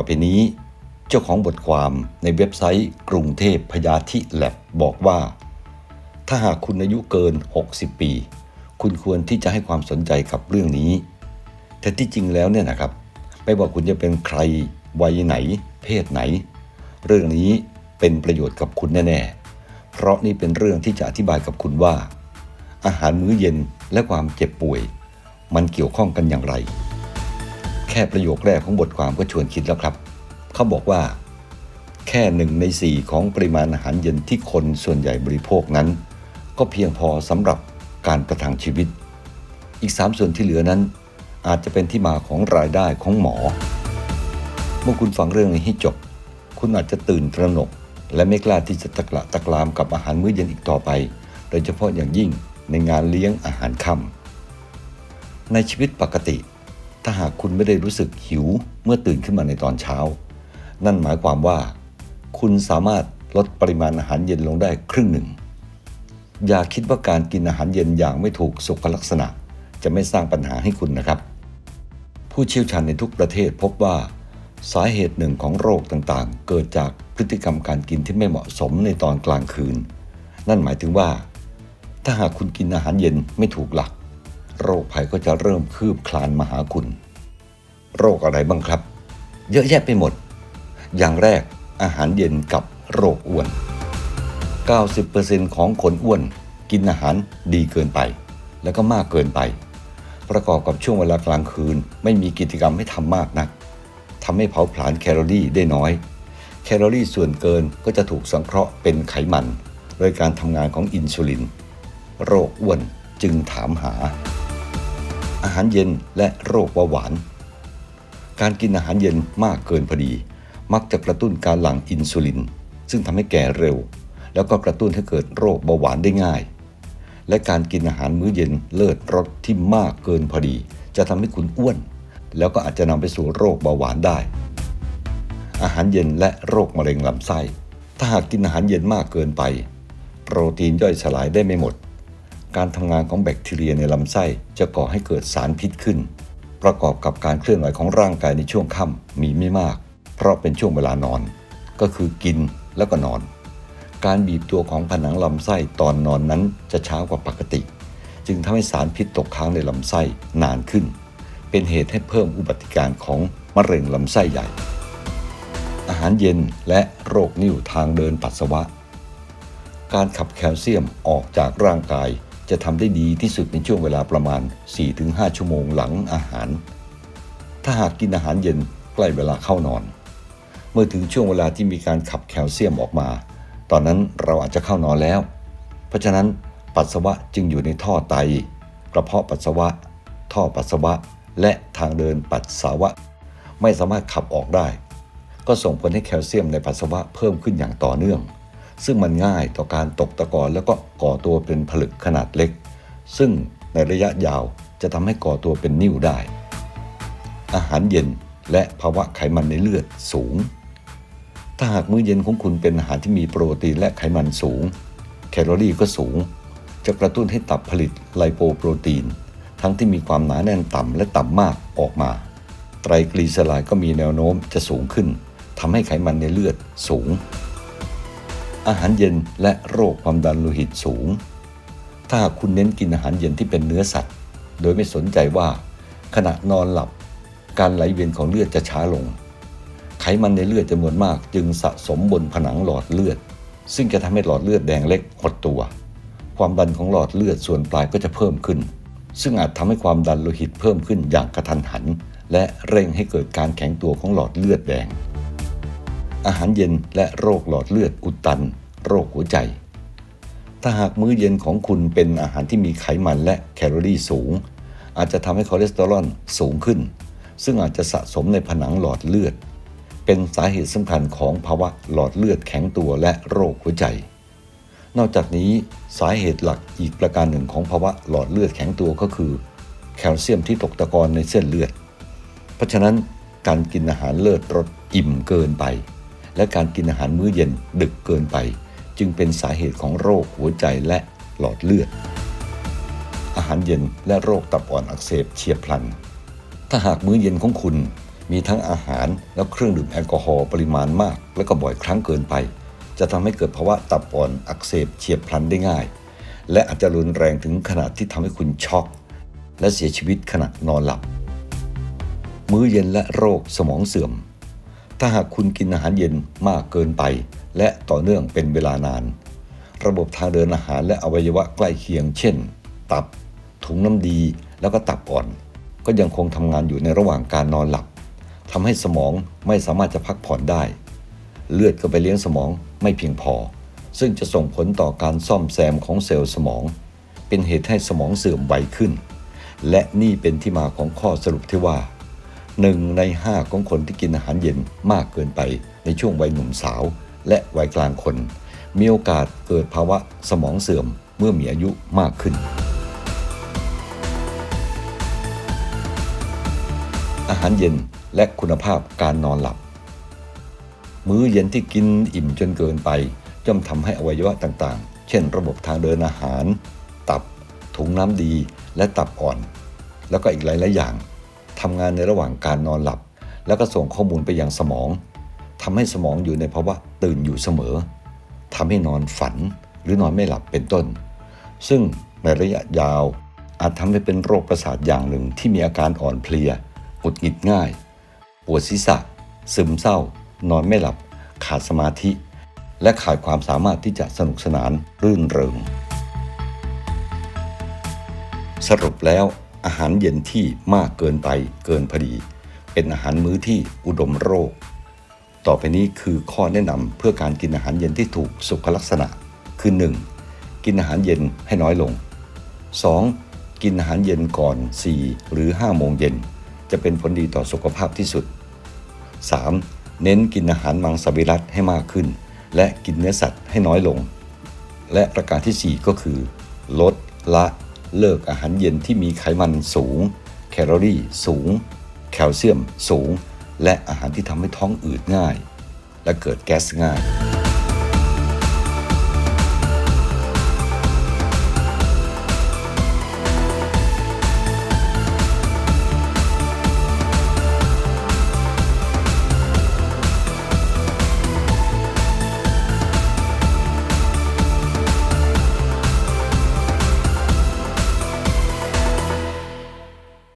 ต่อไปนี้ เจ้าของบทความในเว็บไซต์กรุงเทพพยาธิแลบบอกว่า ถ้าหากคุณอายุเกิน 60 ปี คุณควรที่จะให้ความสนใจกับเรื่องนี้ แต่ที่จริงแล้วเนี่ยนะครับ ไม่ว่าคุณจะเป็นใครวัยไหน เพศไหน เรื่องนี้เป็นประโยชน์กับคุณแน่ๆ เพราะนี่เป็นเรื่องที่จะอธิบายกับคุณว่า อาหารมื้อเย็นและความเจ็บป่วย มันเกี่ยวข้องกันอย่างไร ค่ประโยคแรกของบทความก็ชวนคิดแล้วครับ เขาบอกว่า แค่หนึ่งในสี่ของปริมาณอาหารเย็นที่คนส่วนใหญ่บริโภคนั้น ก็เพียงพอสำหรับการประทังชีวิต อีกสามส่วนที่เหลือนั้น อาจจะเป็นที่มาของรายได้ของหมอ เมื่อคุณฟังเรื่องนี้ให้จบ คุณอาจจะตื่นตระหนก และไม่กล้าที่จะตะกละตะกรามกับอาหารมื้อเย็นอีกต่อไป โดยเฉพาะอย่างยิ่งในงานเลี้ยงอาหารค่ำในชีวิตปกติ ถ้าหากคุณไม่ได้รู้สึกหิวเมื่อตื่นขึ้นมาในตอนเช้า นั่นหมายความว่า คุณสามารถลดปริมาณอาหารเย็นลงได้ครึ่งหนึ่ง อย่าคิดว่าการกินอาหารเย็นอย่างไม่ถูกสุขลักษณะ จะไม่สร้างปัญหาให้คุณนะครับ ผู้เชี่ยวชาญในทุกประเทศพบว่า สาเหตุหนึ่งของโรคต่างๆ เกิดจากพฤติกรรมการกินที่ไม่เหมาะสมในตอนกลางคืน นั่นหมายถึงว่า ถ้าหากคุณกินอาหารเย็นไม่ถูกหลัก โรคภัยก็จะเริ่มคืบคลานมาหาคุณ โรคอะไรบ้างครับ เยอะแยะไปหมด อย่างแรกอาหารเย็นกับโรคอ้วน 90%ของคนอ้วนกินอาหารดีเกินไป แล้วก็มากเกินไป ประกอบกับช่วงเวลากลางคืน ไม่มีกิจกรรมให้ทำมากนักทำให้เผาผลาญแคลอรี่ได้น้อย แคลอรี่ส่วนเกินก็จะถูกสังเคราะห์เป็นไขมัน โดยการทำงานของอินซูลิน โรคอ้วนจึงถามหา อาหารเย็นและโรคเบาหวาน การกินอาหารเย็นมากเกินพอดี มักจะกระตุ้นการหลั่งอินซูลิน ซึ่งทำให้แก่เร็ว แล้วก็กระตุ้นให้เกิดโรคเบาหวานได้ง่าย และการกินอาหารมื้อเย็นเลิศรสที่มากเกินพอดี จะทำให้คุณอ้วน แล้วก็อาจจะนำไปสู่โรคเบาหวานได้ อาหารเย็นและโรคมะเร็งลำไส้ ถ้าหากกินอาหารเย็นมากเกินไป โปรตีนย่อยสลายได้ไม่หมด การทำงานของแบคทีเรียในลำไส้จะก่อให้เกิดสารพิษขึ้น ประกอบกับการเคลื่อนไหวของร่างกายในช่วงค่ำมีไม่มาก เพราะเป็นช่วงเวลานอน ก็คือกินแล้วก็นอน การบีบตัวของผนังลำไส้ตอนนอนนั้นจะช้ากว่าปกติ จึงทำให้สารพิษตกค้างในลำไส้นานขึ้น เป็นเหตุให้เพิ่มอุบัติการของมะเร็งลำไส้ใหญ่ อาหารเย็นและโรคนิ่วทางเดินปัสสาวะ การขับแคลเซียมออกจากร่างกาย จะทำได้ดีที่สุดในช่วงเวลาประมาณ 4-5 ชั่วโมงหลังอาหาร ถ้าหากกินอาหารเย็นใกล้เวลาเข้านอน เมื่อถึงช่วงเวลาที่มีการขับแคลเซียมออกมา ตอนนั้นเราอาจจะเข้านอนแล้ว เพราะฉะนั้นปัสสาวะจึงอยู่ในท่อไต กระเพาะปัสสาวะ ท่อปัสสาวะ และทางเดินปัสสาวะ ไม่สามารถขับออกได้ ก็ส่งผลให้แคลเซียมในปัสสาวะเพิ่มขึ้นอย่างต่อเนื่อง ซึ่งมันง่ายต่อการตกตะกอนแล้วก็ก่อตัวเป็นผลึกขนาดเล็ก ซึ่งในระยะยาวจะทำให้ก่อตัวเป็นนิ่วได้ อาหารเย็นและภาวะไขมันในเลือดสูง ถ้าหากมื้อเย็นของคุณเป็นอาหารที่มีโปรตีนและไขมันสูง แคลอรี่ก็สูง จะกระตุ้นให้ตับผลิตไลโปโปรตีน ทั้งที่มีความหนาแน่นต่ำและต่ำมากออกมา ไตรกลีเซอไรด์ก็มีแนวโน้มจะสูงขึ้นทำให้ไขมันในเลือดสูง อาหารเย็นและโรคความดันโลหิตสูง ถ้าหากคุณเน้นกินอาหารเย็นที่เป็นเนื้อสัตว์ โดยไม่สนใจว่า ขณะนอนหลับ การไหลเวียนของเลือดจะช้าลง ไขมันในเลือดจำนวนมากจึงสะสมบนผนังหลอดเลือด ซึ่งจะทำให้หลอดเลือดแดงเล็กหดตัว ความดันของหลอดเลือดส่วนปลายก็จะเพิ่มขึ้น ซึ่งอาจทำให้ความดันโลหิตเพิ่มขึ้นอย่างกระทันหัน และเร่งให้เกิดการแข็งตัวของหลอดเลือดแดง อาหารเย็นและโรคหลอดเลือดอุดตัน โรคหัวใจ ถ้าหากมื้อเย็นของคุณเป็นอาหารที่มีไขมันและแคลอรี่สูง อาจจะทำให้คอเลสเตอรอลสูงขึ้น ซึ่งอาจจะสะสมในผนังหลอดเลือด เป็นสาเหตุสำคัญของภาวะหลอดเลือดแข็งตัวและโรคหัวใจ นอกจากนี้สาเหตุหลักอีกประการหนึ่งของภาวะหลอดเลือดแข็งตัวก็คือแคลเซียมที่ตกตะกอนในเส้นเลือด เพราะฉะนั้นการกินอาหารเลิศรสอิ่มเกินไป และการกินอาหารมื้อเย็นดึกเกินไป จึงเป็นสาเหตุของโรคหัวใจและหลอดเลือด อาหารเย็นและโรคตับอ่อนอักเสบเฉียบพลัน ถ้าหากมื้อเย็นของคุณมีทั้งอาหารและเครื่องดื่มแอลกอฮอล์ปริมาณมาก และก็บ่อยครั้งเกินไป จะทำให้เกิดภาวะตับอ่อนอักเสบเฉียบพลันได้ง่าย และอาจจะรุนแรงถึงขนาดที่ทำให้คุณช็อก และเสียชีวิตขณะนอนหลับ มื้อเย็นและโรคสมองเสื่อม ถ้าหากคุณกินอาหารเย็นมากเกินไป และต่อเนื่องเป็นเวลานาน ระบบทางเดินอาหารและอวัยวะใกล้เคียง เช่น ตับ ถุงน้ำดีแล้วก็ตับอ่อน ก็ยังคงทำงานอยู่ในระหว่างการนอนหลับทำให้สมองไม่สามารถจะพักผ่อนได้ เลือดก็ไปเลี้ยงสมองไม่เพียงพอ ซึ่งจะส่งผลต่อการซ่อมแซมของเซลล์สมอง เป็นเหตุให้สมองเสื่อมไวขึ้น และนี่เป็นที่มาของข้อสรุปที่ว่า หนึ่งในห้าของคนที่กินอาหารเย็นมากเกินไปในช่วงวัยหนุ่มสาว และวัยกลางคน มีโอกาสเกิดภาวะสมองเสื่อมเมื่อมีอายุมากขึ้น อาหารเย็นและคุณภาพการนอนหลับ มื้อเย็นที่กินอิ่มจนเกินไปย่อมทำให้อวัยวะต่างๆ เช่น ระบบทางเดินอาหาร ตับ ถุงน้ำดี และตับอ่อน แล้วก็อีกหลายๆอย่าง ทำงานในระหว่างการนอนหลับ แล้วก็ส่งข้อมูลไปยังสมองทำให้สมองอยู่ในภาวะตื่นอยู่เสมอทำให้นอนฝันหรือนอนไม่หลับเป็นต้น ซึ่งในระยะยาวอาจทำให้เป็นโรคประสาทอย่างหนึ่งที่มีอาการอ่อนเพลียหงุดหงิดง่าย ปวดศีรษะ ซึมเศร้า นอนไม่หลับ ขาดสมาธิ และขาดความสามารถที่จะสนุกสนานรื่นเริง สรุปแล้ว อาหารเย็นที่มากเกินไปเกินพอดี เป็นอาหารมื้อที่อุดมโรค ต่อไปนี้คือข้อแนะนำเพื่อการกินอาหารเย็นที่ถูกสุขลักษณะ คือ 1. กินอาหารเย็นให้น้อยลง 2. กินอาหารเย็นก่อน 4 หรือ 5 โมงเย็น จะเป็นผลดีต่อสุขภาพที่สุด 3. เน้นกินอาหารมังสวิรัตให้มากขึ้น และกินเนื้อสัตว์ให้น้อยลง และประการที่ 4 ก็คือ ลดละ เลิกอาหารเย็นที่มีไขมันสูง แคลอรี่สูง แคลเซียมสูง และอาหารที่ทำให้ท้องอืดง่าย และเกิดแก๊สง่าย